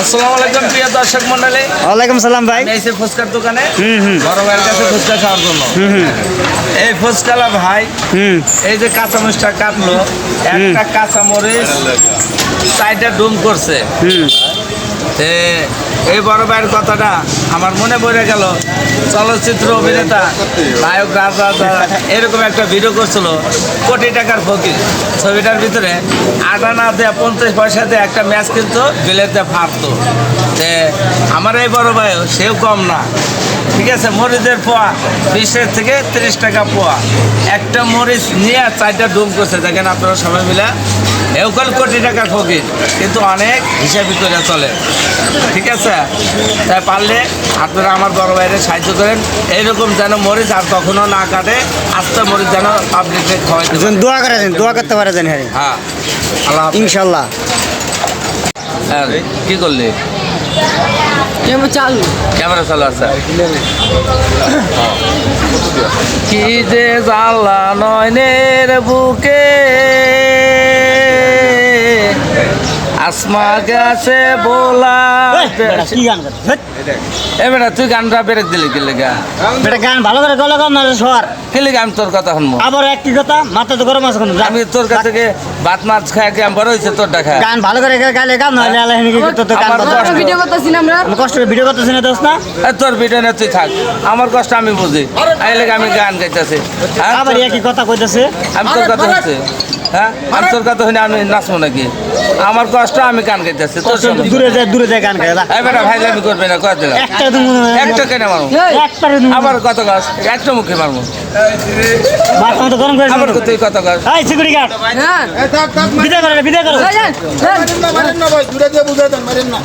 আসসালামু আলাইকুম প্রিয় দর্শক মন্ডলী। ওয়ালাইকুম সালাম ভাই। ফুচকার দোকানে হুম, হুম। বড় ভাইয়ের কাছে ফুচকা খাওয়ার জন্য। এই ফুচকালা ভাই হুম। এই যে কাঁচামরিচটা কাটলো একটা কাঁচা চারটা ডুম করছে। এই বড় ভাইয়ের কথাটা আমার মনে পড়ে গেল চলচ্চিত্র অভিনেতা, নায়ক রাজ এরকম একটা ভিডিও করছিল, কোটি টাকার ফকির। ছবিটার ভিতরে আটা না দেয়া পঞ্চাশ পয়সা একটা ম্যাচ কিন্তু বিলেতে ফাটতো যে আমার এই বড় ভাইও, সেও কম না। ঠিক আছে, মরিচের পোয়া, বিশের থেকে তিরিশ টাকা পোয়া। একটা মরিচ নিয়ে চারটা ডুম করছে, দেখেন আপনারা সবাই মিলে। এউকল কোটি টাকার ফকির, কিন্তু অনেক হিসাবই করে চলে। ঠিক আছে? তাই পারলে আপনারা আমার বড় ভাইয়ের সাহায্য করেন এইরকম যেন মরিচ আর কখনো না কাটে আস্তে মরিচ যেন পাবলিককে খাওয়াইতে দোয়া করেছেন দোয়া করতে পারেছেন হ্যাঁ। হ্যাঁ আল্লাহ। ইনশাল্লাহ হ্যাঁ কি করলি? চালু। ক্যামেরা চালু আছে। কি যে জ্বালা নয়নের বুকে। আসমা গেছে বোলা। এ বেটা তুই গানটা বেরেক দিলি কি লেগা? বেটা গান ভালো করে গলা গান নাহলে শোয়ার কি লেগা আমি তোর কথা শুনব। আবার একই কথা মাথা তো গরম আছে আমি তোর কাছ থেকে ভাত মাছ খাই কি আমি বড় হয়েছে তোর দেখা গান ভালো করে গাইলে গান নাহলে আল্লাহ নাকি তো তো গান আমার বন্ধ। কষ্ট। ভিডিও করতেছি না আমরা? আমি কষ্ট করে ভিডিও করতেছি না দোস্ত না? তোর ভিডিও না তুই থাক। আমার কষ্ট আমি বুঝি। এই লেগে আমি গান গাইতেছি। হ্যাঁ? আবার একই কথা কইতেছে। আমি তোর কথা হচ্ছে হ্যাঁ? আমি তোর কথা হইলে আমি নাচবো নাকি? আমার কষ্ট আমি গান গাইতেছি তোর দূরে যায় দূরে যায় গান গাইলা এই বেটা ভাই আমি করবে না কয় দিলাম? একটা তুমি একটা কেন মারবো। একটা আবার কত গাছ? একটা মুখে মারবো। মাথা তো গরম করে আবার কত কত গাছ? এই সিকিউরিটি গার্ড। হ্যাঁ। বিদায় করো বিদায় করো। যান, যান। মারেন না ভাই। দূরে দিয়ে বুঝাই দেন মারেন না।